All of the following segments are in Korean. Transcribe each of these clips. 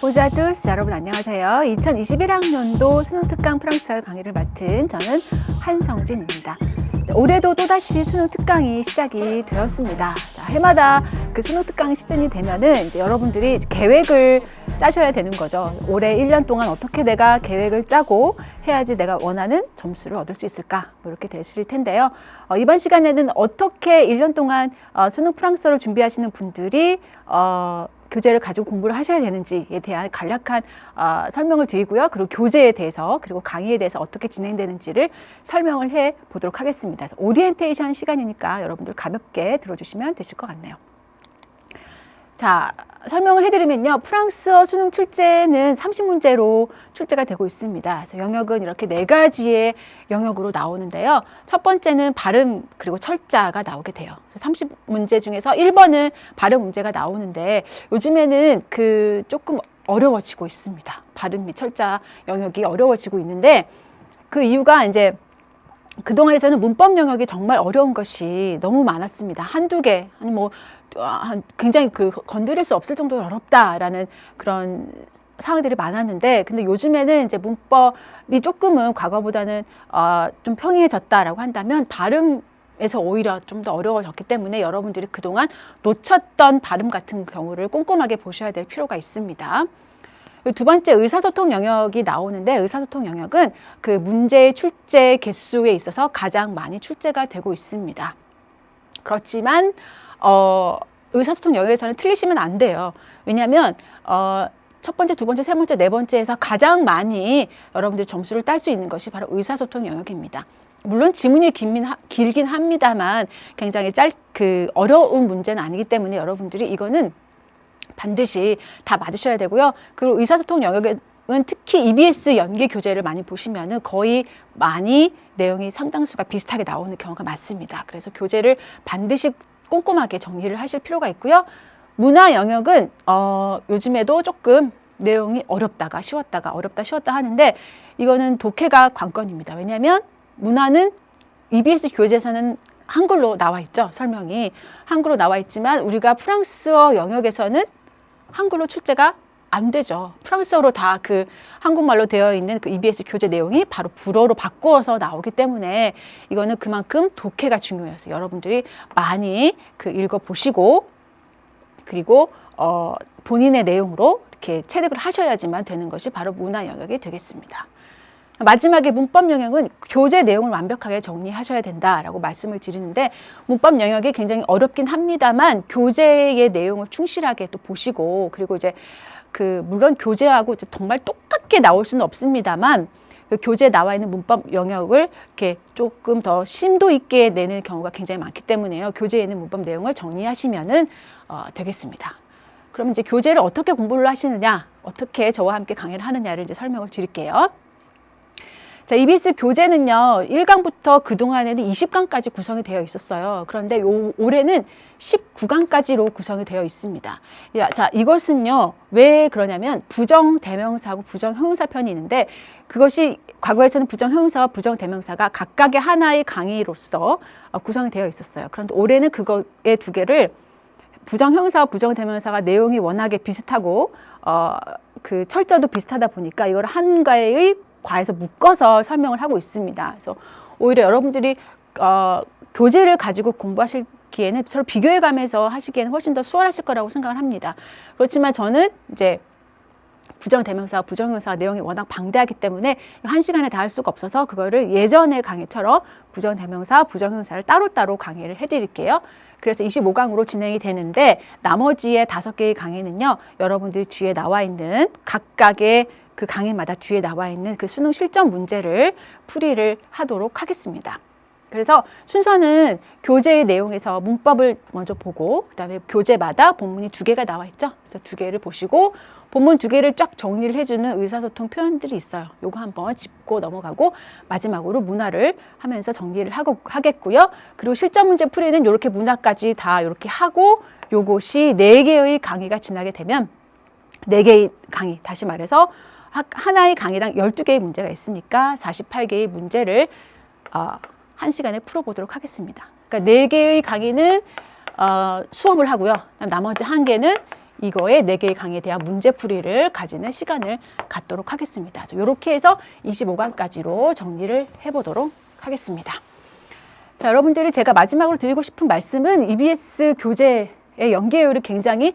보자두스 여러분 안녕하세요. 2021학년도 수능 특강 프랑스어 강의를 맡은 저는 한성진입니다. 자, 올해도 또다시 수능 특강이 시작이 되었습니다. 자, 해마다 그 수능 특강 시즌이 되면은 이제 여러분들이 계획을 짜셔야 되는 거죠. 올해 1년 동안 어떻게 내가 계획을 짜고 해야지 내가 원하는 점수를 얻을 수 있을까? 뭐 이렇게 되실 텐데요. 어, 이번 시간에는 어떻게 1년 동안 어, 수능 프랑스어를 준비하시는 분들이 어, 교재를 가지고 공부를 하셔야 되는지에 대한 간략한 어, 설명을 드리고요. 그리고 교재에 대해서 그리고 강의에 대해서 어떻게 진행되는지를 설명을 해 보도록 하겠습니다. 오리엔테이션 시간이니까 여러분들 가볍게 들어주시면 되실 것 같네요. 자, 설명을 해드리면요. 프랑스어 수능 출제는 30문제로 출제가 되고 있습니다. 그래서 영역은 이렇게 네 가지의 영역으로 나오는데요. 첫 번째는 발음 그리고 철자가 나오게 돼요. 30문제 중에서 1번은 발음 문제가 나오는데 요즘에는 그 조금 어려워지고 있습니다. 발음 및 철자 영역이 어려워지고 있는데 그 이유가 이제 그동안에서는 문법 영역이 정말 어려운 것이 너무 많았습니다. 한두 개, 아니 뭐, 한 굉장히 그 건드릴 수 없을 정도로 어렵다라는 그런 상황들이 많았는데, 근데 요즘에는 이제 문법이 조금은 과거보다는 어, 좀 평이해졌다라고 한다면 발음 에서 오히려 좀 더 어려워졌기 때문에 여러분들이 그동안 놓쳤던 발음 같은 경우를 꼼꼼하게 보셔야 될 필요가 있습니다. 두 번째 의사소통 영역이 나오는데 의사소통 영역은 그 문제의 출제 개수에 있어서 가장 많이 출제가 되고 있습니다. 그렇지만 어, 의사소통 영역에서는 틀리시면 안 돼요. 왜냐하면 어, 첫 번째, 두 번째, 세 번째, 네 번째에서 가장 많이 여러분들이 점수를 딸 수 있는 것이 바로 의사소통 영역입니다. 물론 지문이 길긴, 길긴 합니다만 굉장히 짧, 그 어려운 문제는 아니기 때문에 여러분들이 이거는 반드시 다 맞으셔야 되고요. 그리고 의사소통 영역은 특히 EBS 연계 교재를 많이 보시면은 거의 많이 내용이 상당수가 비슷하게 나오는 경우가 많습니다. 그래서 교재를 반드시 꼼꼼하게 정리를 하실 필요가 있고요. 문화 영역은 어, 요즘에도 조금 내용이 어렵다가 쉬웠다가 어렵다 쉬웠다 하는데 이거는 독해가 관건입니다. 왜냐하면 문화는 EBS 교재에서는 한글로 나와 있죠. 설명이 한글로 나와 있지만 우리가 프랑스어 영역에서는 한글로 출제가 안 되죠. 프랑스어로 다 그 한국말로 되어 있는 그 EBS 교재 내용이 바로 불어로 바꾸어서 나오기 때문에 이거는 그만큼 독해가 중요해서 여러분들이 많이 그 읽어 보시고 그리고 어 본인의 내용으로 이렇게 체득을 하셔야지만 되는 것이 바로 문화 영역이 되겠습니다. 마지막에 문법 영역은 교재 내용을 완벽하게 정리하셔야 된다라고 말씀을 드리는데 문법 영역이 굉장히 어렵긴 합니다만 교재의 내용을 충실하게 또 보시고 그리고 이제 그 물론 교재하고 정말 똑같게 나올 수는 없습니다만 그 교재에 나와 있는 문법 영역을 이렇게 조금 더 심도 있게 내는 경우가 굉장히 많기 때문에요. 교재에 있는 문법 내용을 정리하시면은 어, 되겠습니다. 그럼 이제 교재를 어떻게 공부를 하시느냐, 어떻게 저와 함께 강의를 하느냐를 이제 설명을 드릴게요. 자, EBS 교재는요, 1강부터 그동안에는 20강까지 구성이 되어 있었어요. 그런데 요, 올해는 19강까지로 구성이 되어 있습니다. 야, 자, 이것은요, 왜 그러냐면 부정 대명사하고 부정 형용사 편이 있는데 그것이 과거에서는 부정 형용사와 부정 대명사가 각각의 하나의 강의로서 어, 구성이 되어 있었어요. 그런데 올해는 그거의 두 개를 부정 형용사와 부정 대명사가 내용이 워낙에 비슷하고 어, 그 철저도 비슷하다 보니까 이걸 한가의 과에서 묶어서 설명을 하고 있습니다. 그래서 오히려 여러분들이 어, 교재를 가지고 공부하실 기에는 서로 비교해 가면서 하시기에는 훨씬 더 수월하실 거라고 생각을 합니다. 그렇지만 저는 이제 부정대명사, 부정형사 내용이 워낙 방대하기 때문에 한 시간에 다 할 수가 없어서 그거를 예전의 강의처럼 부정대명사, 부정형사를 따로따로 강의를 해드릴게요. 그래서 25강으로 진행이 되는데 나머지의 다섯 개의 강의는요, 여러분들이 뒤에 나와 있는 각각의 그 강의마다 뒤에 나와 있는 그 수능 실전 문제를 풀이를 하도록 하겠습니다. 그래서 순서는 교재의 내용에서 문법을 먼저 보고 그다음에 교재마다 본문이 두 개가 나와 있죠. 그래서 두 개를 보시고 본문 두 개를 쫙 정리를 해주는 의사소통 표현들이 있어요. 요거 한번 짚고 넘어가고 마지막으로 문화를 하면서 정리를 하고 하겠고요. 그리고 실전 문제 풀이는 이렇게 문화까지 다 이렇게 하고 요것이 네 개의 강의가 지나게 되면 네 개의 강의 다시 말해서 하나의 강의당 12개의 문제가 있으니까 48개의 문제를 어, 한 시간에 풀어보도록 하겠습니다. 그러니까 네 개의 강의는 어, 수업을 하고요. 나머지 한 개는 이거의 네 개의 강의에 대한 문제풀이를 가지는 시간을 갖도록 하겠습니다. 이렇게 해서 25강까지로 정리를 해보도록 하겠습니다. 자, 여러분들이 제가 마지막으로 드리고 싶은 말씀은 EBS 교재의 연계율이 굉장히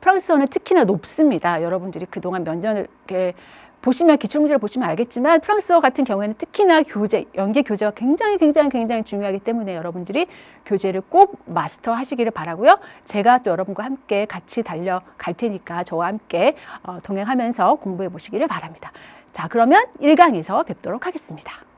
프랑스어는 특히나 높습니다. 여러분들이 그동안 몇 년을 이렇게 보시면 기출문제를 보시면 알겠지만 프랑스어 같은 경우에는 특히나 교재, 연계 교재가 굉장히 굉장히 굉장히 중요하기 때문에 여러분들이 교재를 꼭 마스터하시기를 바라고요. 제가 또 여러분과 함께 같이 달려갈 테니까 저와 함께 어, 동행하면서 공부해 보시기를 바랍니다. 자, 그러면 1강에서 뵙도록 하겠습니다.